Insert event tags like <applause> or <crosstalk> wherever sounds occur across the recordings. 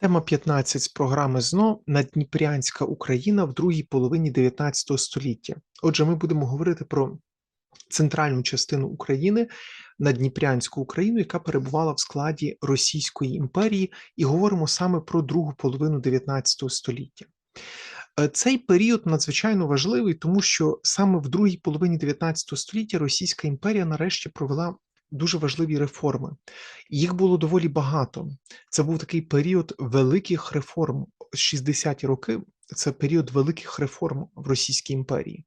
Тема 15 з програми ЗНО Надніпрянська Україна в другій половині 19 століття. Отже, ми будемо говорити про центральну частину України, Надніпрянську Україну, яка перебувала в складі Російської імперії, і говоримо саме про другу половину 19 століття. Е, Цей період надзвичайно важливий, тому що саме в другій половині 19 століття Російська імперія нарешті провела дуже важливі реформи. Їх було доволі багато. Це був такий період великих реформ. 60-ті роки це період великих реформ в Російській імперії.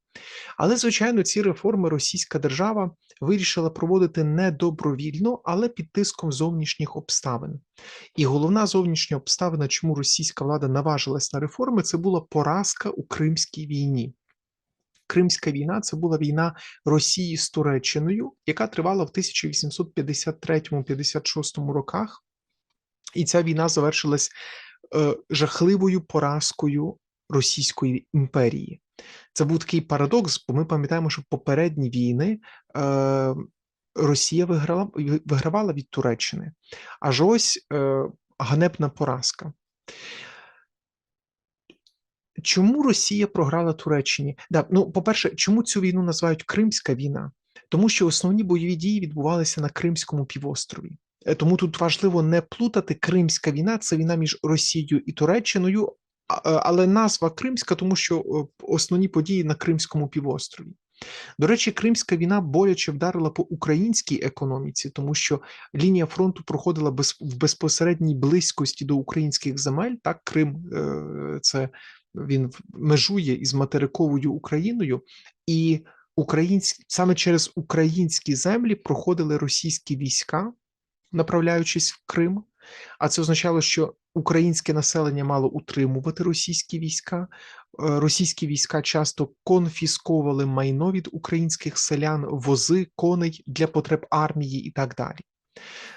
Але, звичайно, ці реформи Російська держава вирішила проводити не добровільно, але під тиском зовнішніх обставин. І головна зовнішня обставина, чому російська влада наважилась на реформи, це була поразка у Кримській війні. Кримська війна це була війна Росії з Туреччиною, яка тривала в 1853-56 роках, і ця війна завершилась е, жахливою поразкою Російської імперії. Це був такий парадокс, бо ми пам'ятаємо, що попередні війни е, Росія виграла, вигравала від Туреччини, аж ось е, ганебна поразка. Чому Росія програла Туреччині? Да, ну, по-перше, чому цю війну називають Кримська війна? Тому що основні бойові дії відбувалися на Кримському півострові. Е, Тому тут важливо не плутати Кримська війна, це війна між Росією і Туреччиною, е, але назва Кримська, тому що е, основні події на Кримському півострові. До речі, Кримська війна боляче вдарила по українській економіці, тому що лінія фронту проходила без, в безпосередній близькості до українських земель. Так, Крим це він межує із материковою Україною, і українські саме через українські землі проходили російські війська, направляючись в Крим. А це означало, що українське населення мало утримувати російські війська. Е, Російські війська часто конфісковували майно від українських селян, вози, коней для потреб армії і так далі.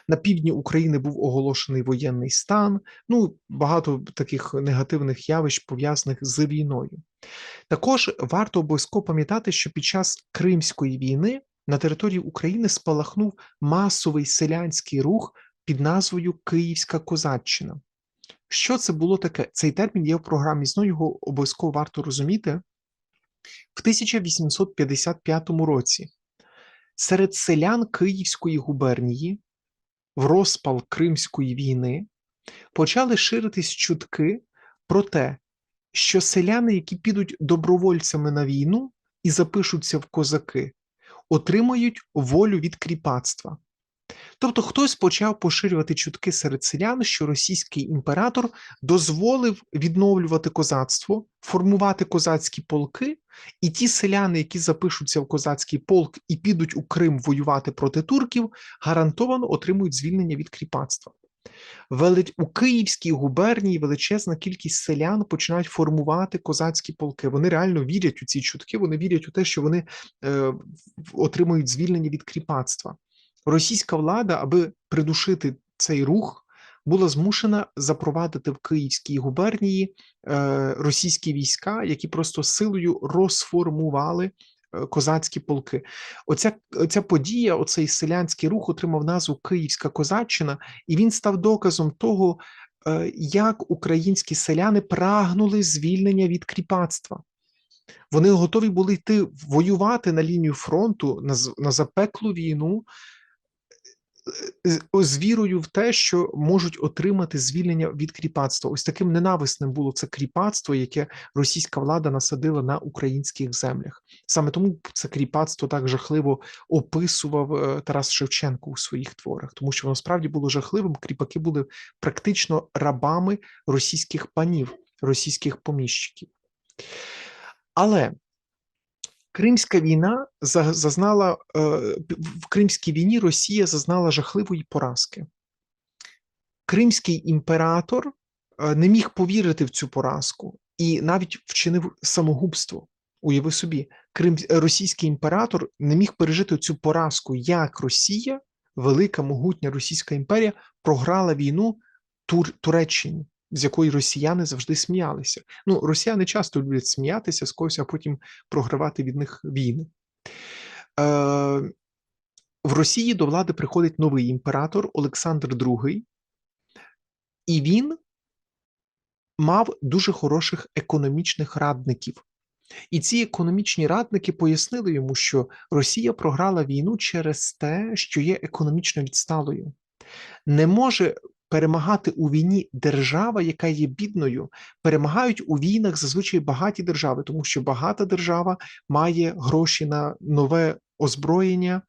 На півдні України був оголошений воєнний стан. Ну, багато таких негативних явищ пов'язаних з війною. Також варто обов'язково пам'ятати, що під час Кримської війни на території України спалахнув масовий селянський рух під назвою Київська козаччина. Що це було таке? Цей термін є в програмі ЗНО, його обов'язково варто розуміти. В 1855 році серед селян Київської губернії в розпал Кримської війни почали ширитись чутки про те, що селяни, які підуть добровольцями на війну і запишуться в козаки, отримають волю від кріпацтва. Тобто хтось почав поширювати чутки серед селян, що російський імператор дозволив відновлювати козацтво, формувати козацькі полки, і ті селяни, які запишуться в козацький полк і підуть у Крим воювати проти турків, гарантовано отримують звільнення від кріпацтва. У Київській губернії величезна кількість селян починають формувати козацькі полки. Вони реально вірять у ці чутки, вони вірять у те, що вони е, отримують звільнення від кріпацтва. Російська влада, аби придушити цей рух, була змушена запровадити в Київській губернії е, російські війська, які просто силою розформували е, козацькі полки. Оця, оця подія, оцей селянський рух отримав назву Київська козаччина, і він став доказом того, е, як українські селяни прагнули звільнення від кріпацтва. Вони готові були йти воювати на лінію фронту на, на запеклу війну з- з вірою в те, що можуть отримати звільнення від кріпацтва. Ось таким ненависним було це кріпацтво, яке російська влада насадила на українських землях. Саме тому це кріпацтво так жахливо описував е, Тарас Шевченко у своїх творах, тому що воно справді було жахливим. Кріпаки були практично рабами російських панів, російських поміщиків. Але Кримська війна зазнала е, в Кримській війні Росія зазнала жахливої поразки. Кримський імператор е, не міг повірити в цю поразку і навіть вчинив самогубство. Уяви собі, Крим, російський імператор не міг пережити цю поразку, як Росія, велика могутня Російська імперія, програла війну Тур, Туреччині, з якої росіяни завжди сміялися. Ну, росіяни часто люблять сміятися з когось, а потім програвати від них війни. Е, в Росії до влади приходить новий імператор Олександр II, і він мав дуже хороших економічних радників. І ці економічні радники пояснили йому, що Росія програла війну через те, що є економічно відсталою. Не може перемагати у війні держава, яка є бідною. Перемагають у війнах зазвичай багаті держави, тому що багата держава має гроші на нове озброєння,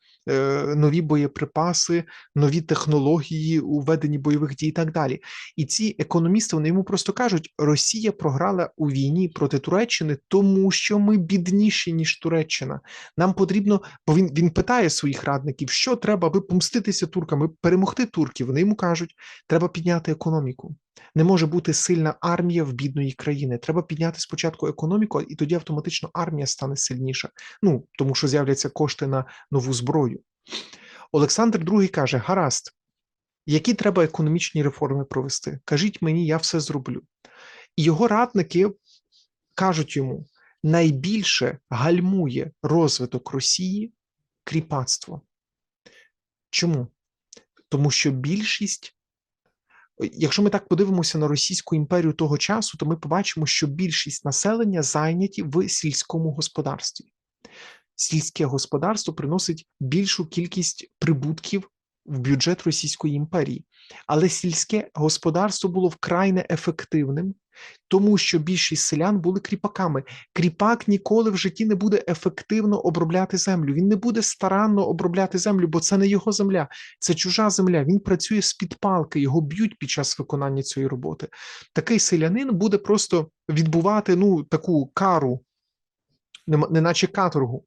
нові боєприпаси, нові технології у веденні бойових дій і так далі. І ці економісти вони йому просто кажуть: Росія програла у війні проти Туреччини, тому що ми бідніші ніж Туреччина. Нам потрібно, бо він він питає своїх радників, що треба, аби помститися туркам, аби перемогти турків. Вони йому кажуть, треба підняти економіку. Не може бути сильна армія в бідної країни. Треба підняти спочатку економіку, і тоді автоматично армія стане сильніша. Ну тому що з'являться кошти на нову зброю. Олександр II каже: гаразд, які треба економічні реформи провести? Кажіть мені, я все зроблю. І його радники кажуть йому: найбільше гальмує розвиток Росії кріпацтво. Чому? Тому що більшість Якщо ми так подивимося на Російську імперію того часу, то ми побачимо, що більшість населення зайняті в сільському господарстві. Сільське господарство приносить більшу кількість прибутків в бюджет Російської імперії, але сільське господарство було вкрай неефективним, тому що більшість селян були кріпаками. Кріпак ніколи в житті не буде ефективно обробляти землю. Він не буде старанно обробляти землю, бо це не його земля, це чужа земля. Він працює з під палки, його б'ють під час виконання цієї роботи. Такий селянин буде просто відбувати ну таку кару, неначе каторгу.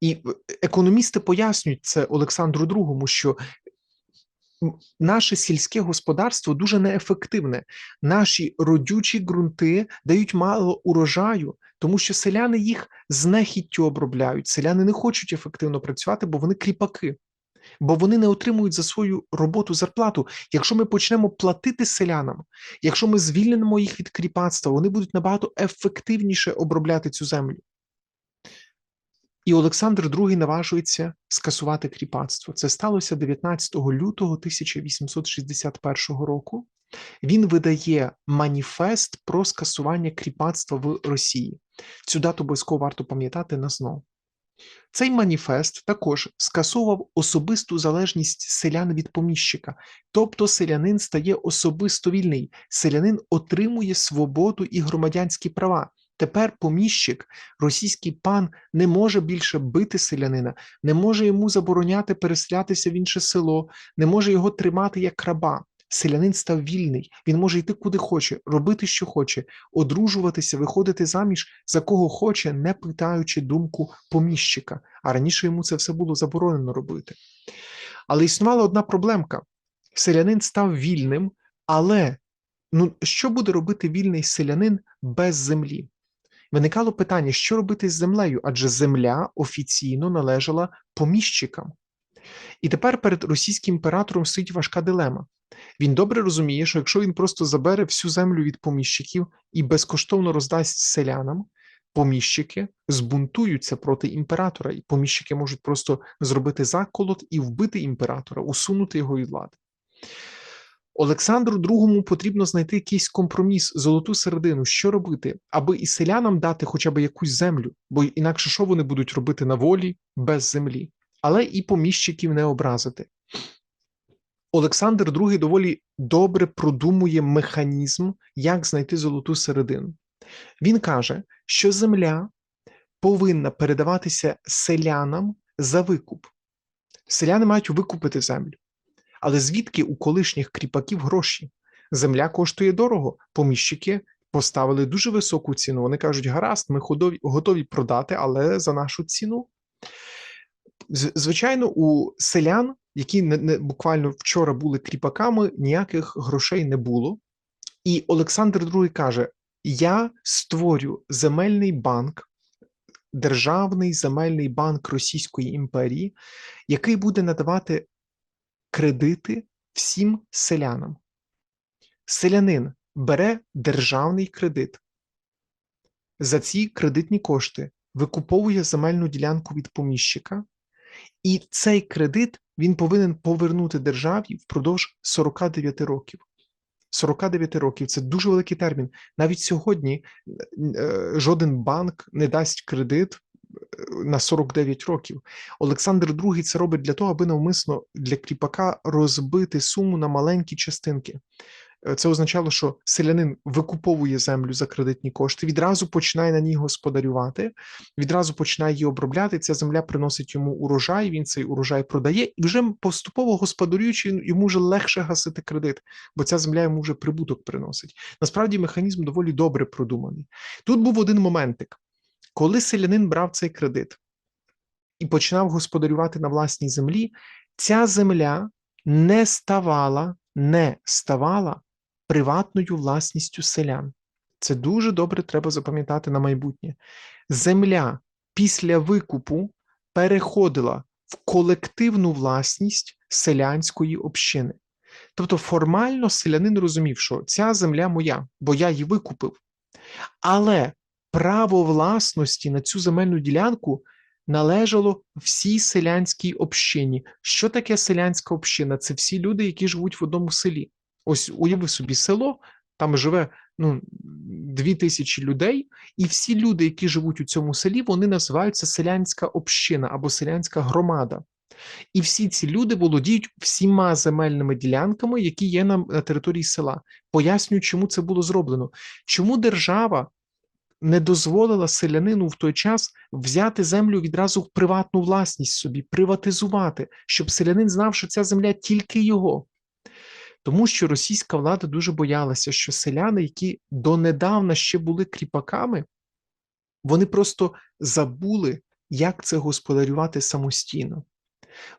І економісти пояснюють це Олександру II, що наше сільське господарство дуже неефективне. Наші родючі ґрунти дають мало урожаю, тому що селяни їх знехіттю обробляють. Селяни не хочуть ефективно працювати, бо вони кріпаки. Бо вони не отримують за свою роботу зарплату. Якщо ми почнемо платити селянам, якщо ми звільнимо їх від кріпацтва, вони будуть набагато ефективніше обробляти цю землю. І Олександр II наважується скасувати кріпацтво. Це сталося 19 лютого 1861 року. Він видає маніфест про скасування кріпацтва в Росії. Цю дату обов'язково варто пам'ятати на знову. Цей маніфест також скасовував особисту залежність селян від поміщика, тобто селянин стає особисто вільний, селянин отримує свободу і громадянські права. Тепер поміщик, російський пан не може більше бити селянина, не може йому забороняти переселятися в інше село, не може його тримати як раба. Селянин став вільний, він може йти куди хоче, робити, що хоче, одружуватися, виходити заміж за кого хоче, не питаючи думку поміщика. А раніше йому це все було заборонено робити. Але існувала одна проблемка: селянин став вільним, але ну, що буде робити вільний селянин без землі? Виникало питання, що робити з землею, адже земля офіційно належала поміщикам. І тепер перед російським імператором стоїть важка дилема. Він добре розуміє, що якщо він просто забере всю землю від поміщиків і безкоштовно роздасть селянам, поміщики збунтуються проти імператора, і поміщики можуть просто зробити заколот і вбити імператора, усунути його від влади. Олександру II потрібно знайти якийсь компроміс, золоту середину, що робити, аби і селянам дати хоча б якусь землю, бо інакше що вони будуть робити на волі без землі, але і поміщиків не образити. Олександр II доволі добре продумує механізм, як знайти золоту середину. Він каже, що земля повинна передаватися селянам за викуп. Селяни мають викупити землю. Але звідки у колишніх кріпаків гроші? Земля коштує дорого, поміщики поставили дуже високу ціну. Вони кажуть, гаразд, ми готові продати, але за нашу ціну. Звичайно, у селян, які не, не буквально вчора були кріпаками, ніяких грошей не було. І Олександр II каже: Я створю земельний банк, державний земельний банк Російської імперії, який буде надавати кредити всім селянам. Селянин бере державний кредит. За ці кредитні кошти викуповує земельну ділянку від поміщика, і цей кредит він повинен повернути державі впродовж 49 років. 49 років це дуже великий термін. Навіть сьогодні е, жоден банк не дасть кредит е, на 49 років. Олександр II це робить для того, аби навмисно для кріпака розбити суму на маленькі частинки. Е, Це означало, що селянин викуповує землю за кредитні кошти, відразу починає на ній господарювати, відразу починає її обробляти. Ця земля приносить йому урожай. Він цей урожай продає, і вже поступово господарюючи, йому вже легше гасити кредит, бо ця земля йому вже прибуток приносить. Насправді механізм доволі добре продуманий. Тут був один моментик, коли селянин брав цей кредит і починав господарювати на власній землі, ця земля не ставала, не ставала приватною власністю селян. Це дуже добре треба запам'ятати на майбутнє. Земля після викупу переходила в колективну власність селянської общини. Тобто формально селянин розумів, що ця земля моя, бо я її викупив. Але право власності на цю земельну ділянку належало всій селянській общині. Що таке селянська община? Це всі люди, які живуть в одному селі. Ось уяви собі село, там живе ну, дві тисячі людей, і всі люди, які живуть у цьому селі, вони називаються селянська община або селянська громада. І всі ці люди володіють всіма земельними ділянками, які є на, на території села. Пояснюю, чому це було зроблено. Чому держава не дозволила селянину в той час взяти землю відразу в приватну власність собі, приватизувати, щоб селянин знав, що ця земля тільки його. Тому що російська влада дуже боялася, що селяни, які донедавна ще були кріпаками, вони просто забули, як це господарювати самостійно.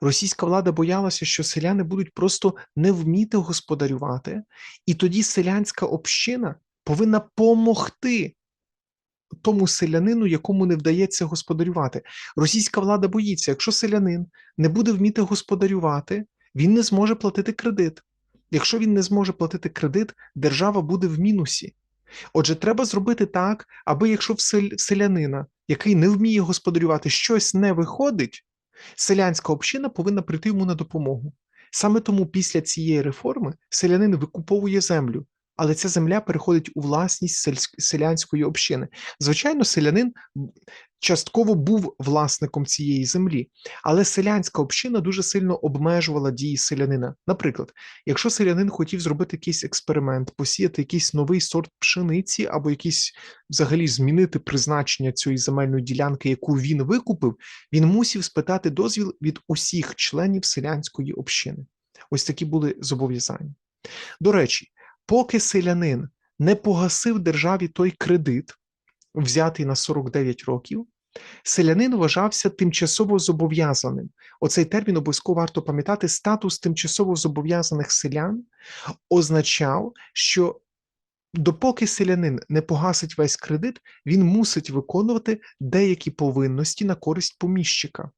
Російська влада боялася, що селяни будуть просто не вміти господарювати, і тоді селянська община повинна помогти тому селянину, якому не вдається господарювати. Російська влада боїться, якщо селянин не буде вміти господарювати, він не зможе платити кредит. Якщо він не зможе платити кредит, держава буде в мінусі. Отже, треба зробити так, аби якщо в селянина, який не вміє господарювати, щось не виходить, селянська община повинна прийти йому на допомогу. Саме тому після цієї реформи селянин викуповує землю, але ця земля переходить у власність селянської общини. Звичайно, селянин частково був власником цієї землі, але селянська община дуже сильно обмежувала дії селянина. Наприклад, якщо селянин хотів зробити якийсь експеримент, посіяти якийсь новий сорт пшениці або якийсь взагалі змінити призначення цієї земельної ділянки, яку він викупив, він мусив спитати дозвіл від усіх членів селянської общини. Ось такі були зобов'язання. До речі, поки селянин не погасив державі той кредит, взятий на 49 років, селянин вважався тимчасово зобов'язаним. Оцей термін обов'язково варто пам'ятати. Статус тимчасово зобов'язаних селян означав, що допоки селянин не погасить весь кредит, він мусить виконувати деякі повинності на користь поміщика,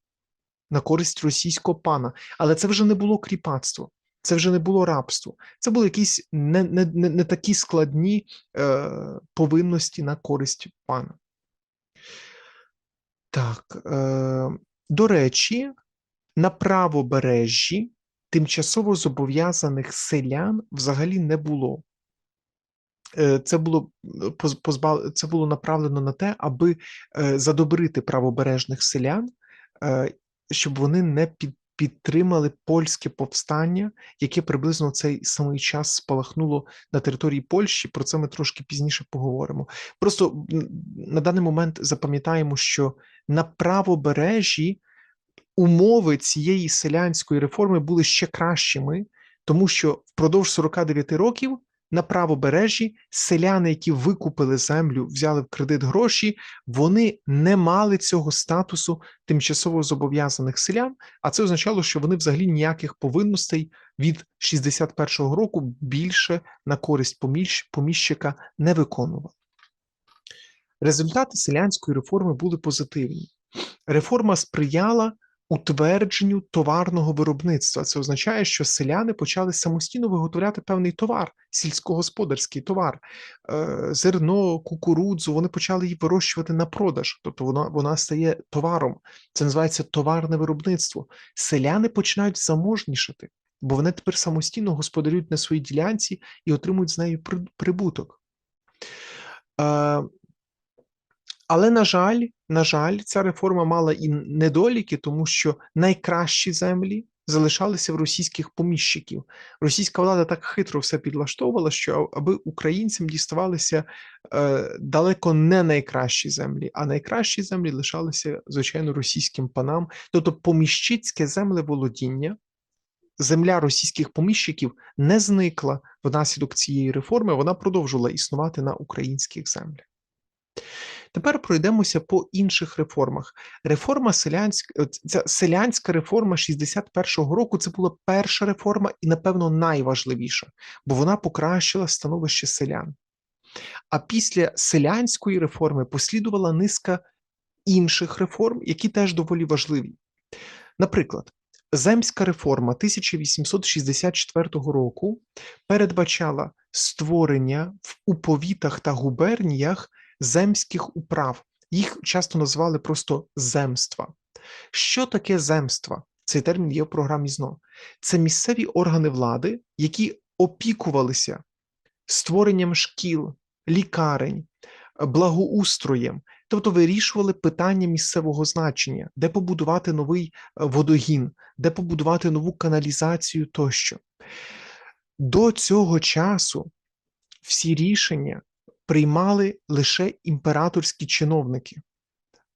на користь російського пана. Але це вже не було кріпацтво. Це вже не було рабство, це були якісь не, не, не, не такі складні е, повинності на користь пана. Так, е, до речі, на правобережжі тимчасово зобов'язаних селян взагалі не було. Е, Це було е, позбав... це було направлено на те, аби е, задобрити правобережних селян, щоб вони не під... підтримали польське повстання, яке приблизно в цей самий час спалахнуло на території Польщі. Про це ми трошки пізніше поговоримо. Просто на даний момент запам'ятаємо, що на правобережжі умови цієї селянської реформи були ще кращими, тому що впродовж 49 років на правобережжі селяни, які викупили землю, взяли в кредит гроші, вони не мали цього статусу тимчасово зобов'язаних селян, а це означало, що вони взагалі ніяких повинностей від 61-го року більше на користь поміщ- поміщика не виконували. Результати селянської реформи були позитивні. Реформа сприяла утвердженню товарного виробництва. Це означає, що селяни почали самостійно виготовляти певний товар, сільськогосподарський товар, е, зерно, кукурудзу. Вони почали її вирощувати на продаж, тобто вона, вона стає товаром. Це називається товарне виробництво. Селяни починають заможнішати. бо вони тепер самостійно господарюють на своїй ділянці і отримують з нею при- прибуток. Але, на жаль, на жаль, ця реформа мала і недоліки, тому що найкращі землі залишалися в російських поміщиків. Російська влада так хитро все підлаштовувала, що аби українцям діставалися е, далеко не найкращі землі, а найкращі землі лишалися, звичайно, російським панам. Тобто поміщицьке землеволодіння, земля російських поміщиків не зникла внаслідок цієї реформи, вона продовжувала існувати на українських землях. Тепер пройдемося по інших реформах. Реформа селянська, ця селянська реформа 61-го року це була перша реформа і, напевно, найважливіша, бо вона покращила становище селян. А після селянської реформи послідувала низка інших реформ, які теж доволі важливі. Наприклад, Земська реформа 1864 року передбачала створення в уповітах та губерніях земських управ. Їх часто називали просто земства. Що таке земства? Цей термін є в програмі ЗНО. Це місцеві органи влади, які опікувалися створенням шкіл, лікарень, благоустроєм, тобто вирішували питання місцевого значення, де побудувати новий е, водогін, де побудувати нову каналізацію тощо. До цього часу всі рішення приймали лише імператорські чиновники.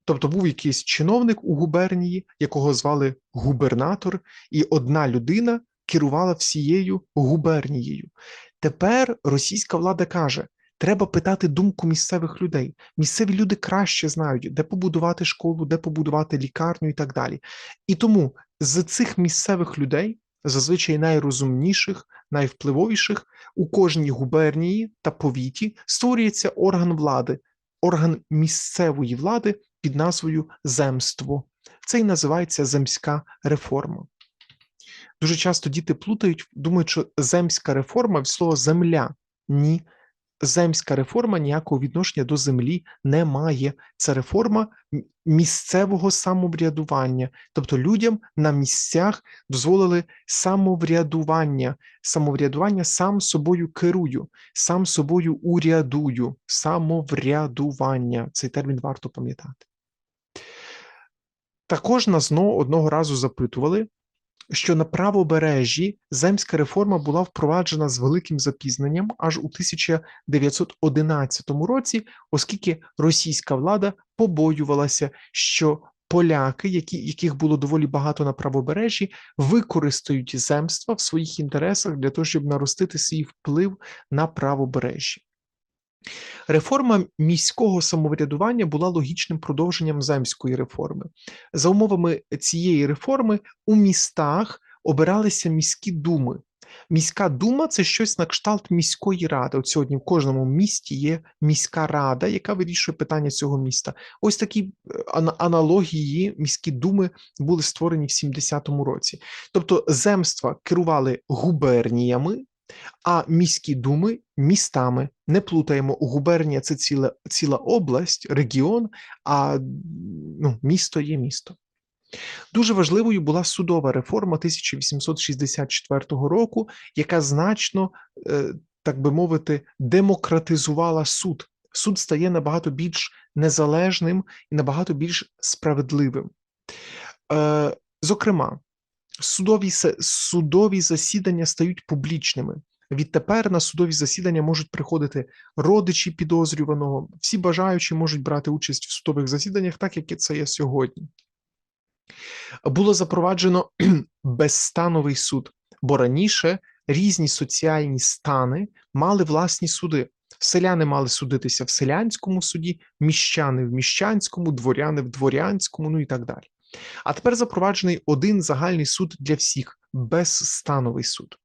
Тобто був якийсь чиновник у губернії, якого звали губернатор, і одна людина керувала всією губернією. Тепер російська влада каже: треба питати думку місцевих людей. Місцеві люди краще знають, де побудувати школу, де побудувати лікарню і так далі. І тому з цих місцевих людей, зазвичай найрозумніших, найвпливовіших, у кожній губернії та повіті створюється орган влади, орган місцевої влади під назвою земство. Це і називається земська реформа. Дуже часто діти плутають, думають, що земська реформа від слова земля. Ні, земська реформа ніякого відношення до землі не має. Це реформа місцевого самоврядування, тобто людям на місцях дозволили самоврядування, самоврядування сам собою керую, сам собою урядую, самоврядування. Цей термін варто пам'ятати. Також на ЗНО одного разу запитували, що на правобережжі земська реформа була впроваджена з великим запізненням аж у 1911 році, оскільки російська влада побоювалася, що поляки, які, яких було доволі багато на правобережжі, використають земства в своїх інтересах для того, щоб наростити свій вплив на правобережжі. Реформа міського самоврядування була логічним продовженням земської реформи. За умовами цієї реформи у містах обиралися міські думи. Міська дума це щось на кшталт міської ради. От сьогодні в кожному місті є міська рада, яка вирішує питання цього міста. Ось такі е, аналогії міські думи були створені в 70-му році. Тобто земства керували губерніями, а міські думи містами. Не плутаємо, губернія це ціла ціла область, регіон, а ну, місто є місто. Дуже важливою була судова реформа 1864 року, яка значно, е, так би мовити, демократизувала суд. Суд стає набагато більш незалежним і набагато більш справедливим. Е, зокрема, судові судові засідання стають публічними. Відтепер на судові засідання можуть приходити родичі підозрюваного. Всі бажаючі можуть брати участь в судових засіданнях, так як це є сьогодні. Було запроваджено <clears throat> безстановий суд, бо раніше різні соціальні стани мали власні суди. Селяни мали судитися в селянському суді, міщани в міщанському, дворяни в дворянському, ну і так далі. А тепер запроваджений один загальний суд для всіх безстановий суд.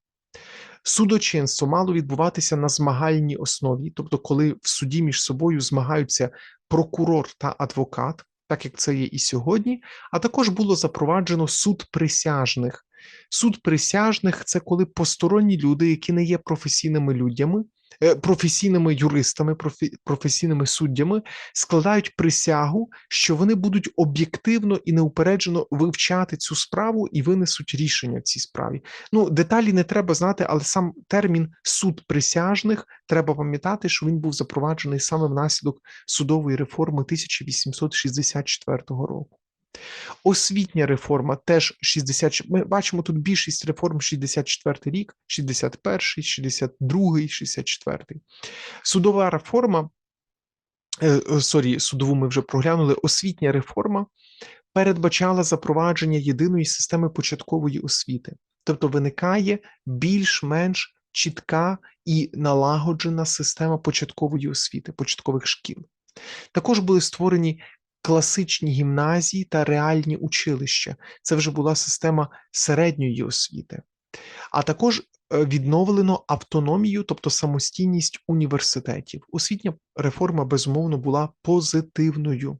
Судочинство мало відбуватися на змагальній основі, тобто, коли в суді між собою змагаються прокурор та адвокат, так як це є і сьогодні, а також було запроваджено суд присяжних. Суд присяжних це коли посторонні люди, які не є професійними людьми, е, професійними юристами, професійними суддями, складають присягу, що вони будуть об'єктивно і неупереджено вивчати цю справу і винесуть рішення в цій справі. Ну, деталі не треба знати, але сам термін суд присяжних треба пам'ятати, що він був запроваджений саме внаслідок судової реформи 1864 року. Освітня реформа теж 60, Ми бачимо тут більшість реформ 64 рік, 61, 62, 64. Судова реформа, е, е, сорі, судову ми вже проглянули. Освітня реформа передбачала запровадження єдиної системи початкової освіти, тобто виникає більш-менш чітка і налагоджена система початкової освіти, початкових шкіл. Також були створені класичні гімназії та реальні училища. Це вже була система середньої освіти. А також е, відновлено автономію, тобто самостійність університетів. Освітня реформа, безумовно, була позитивною.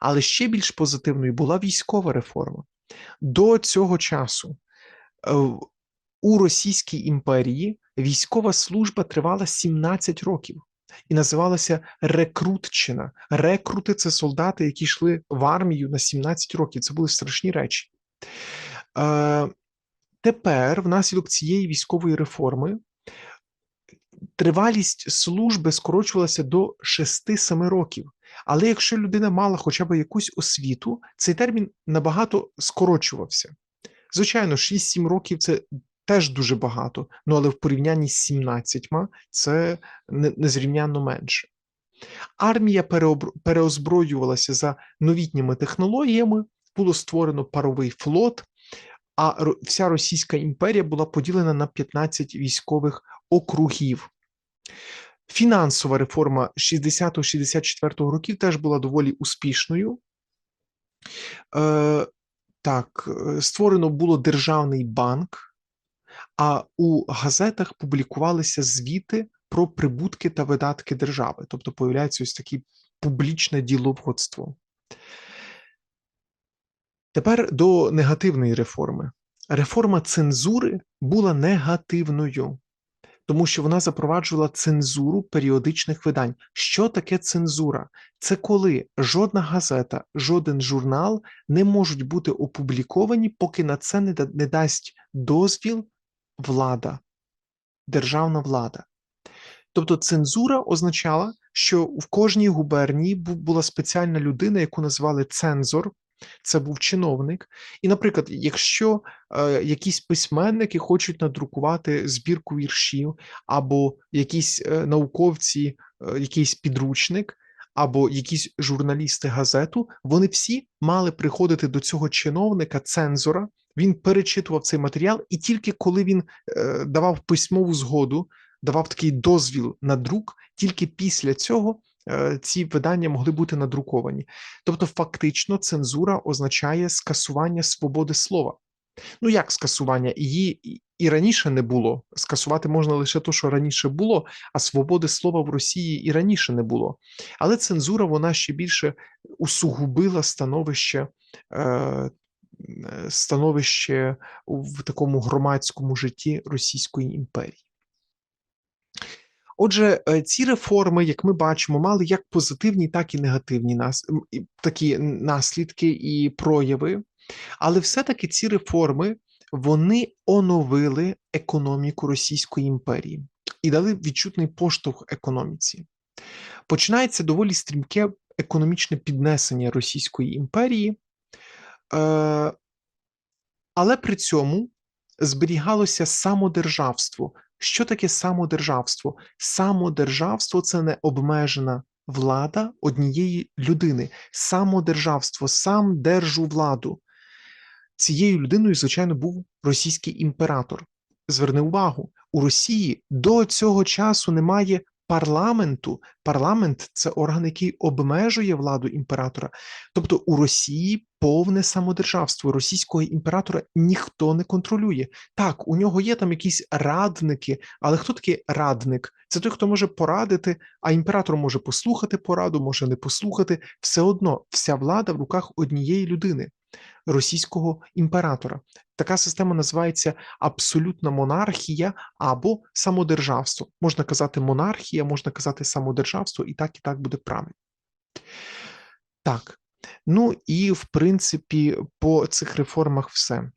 Але ще більш позитивною була військова реформа. До цього часу е, у Російській імперії військова служба тривала 17 років і називалася Рекрутчина. Рекрути це солдати, які йшли в армію на 17 років. Це були страшні речі. Е, Тепер, внаслідок цієї військової реформи, тривалість служби скорочувалася до 6-7 років. Але якщо людина мала хоча б якусь освіту, цей термін набагато скорочувався. Звичайно, 6-7 років це теж дуже багато, ну але в порівнянні з 17 це незрівнянно менше. Армія переозброювалася за новітніми технологіями, було створено паровий флот, а вся Російська імперія була поділена на 15 військових округів. Фінансова реформа 60-64 років теж була доволі успішною. Е, Так, е, створено було державний банк, а у газетах публікувалися звіти про прибутки та видатки держави, тобто появляється ось таке публічне діловодство. Тепер до негативної реформи. Реформа цензури була негативною, тому що вона запроваджувала цензуру періодичних видань. Що таке цензура? Це коли жодна газета, жоден журнал не можуть бути опубліковані, поки на це не дасть дозвіл влада, державна влада. Тобто цензура означала, що в кожній губернії була спеціальна людина, яку назвали цензор, це був чиновник. І, наприклад, якщо е, якісь письменники хочуть надрукувати збірку віршів, або якісь е, науковці, е, якийсь підручник, або якісь журналісти газету, вони всі мали приходити до цього чиновника, цензора, він перечитував цей матеріал, і тільки коли він е, давав письмову згоду, давав такий дозвіл на друк, тільки після цього е, ці видання могли бути надруковані. Тобто, фактично, цензура означає скасування свободи слова. Ну як скасування? Її і раніше не було. Скасувати можна лише те, що раніше було, а свободи слова в Росії і раніше не було. Але цензура вона ще більше усугубила становище е, становище в такому громадському житті Російської імперії. Отже, е, ці реформи, як ми бачимо, мали як позитивні, так і негативні нас, такі наслідки і прояви, але все-таки ці реформи вони оновили економіку Російської імперії і дали відчутний поштовх економіці. Починається доволі стрімке економічне піднесення Російської імперії, Е, але при цьому зберігалося самодержавство. Що таке самодержавство? Самодержавство це не обмежена влада однієї людини. Самодержавство, сам держу владу. Цією людиною, звичайно, був російський імператор. Зверни увагу, у Росії до цього часу немає парламенту. Парламент це орган, який обмежує владу імператора. Тобто у Росії повне самодержавство. Російського імператора ніхто не контролює. Так, у нього є там якісь радники, але хто такий радник? Це той, хто може порадити, а імператор може послухати пораду, може не послухати. Все одно вся влада в руках однієї людини. Російського імператора. Така система називається абсолютна монархія або самодержавство. Можна казати монархія, можна казати самодержавство, і так, і так буде правильно. Так. Ну і в принципі, по цих реформах все.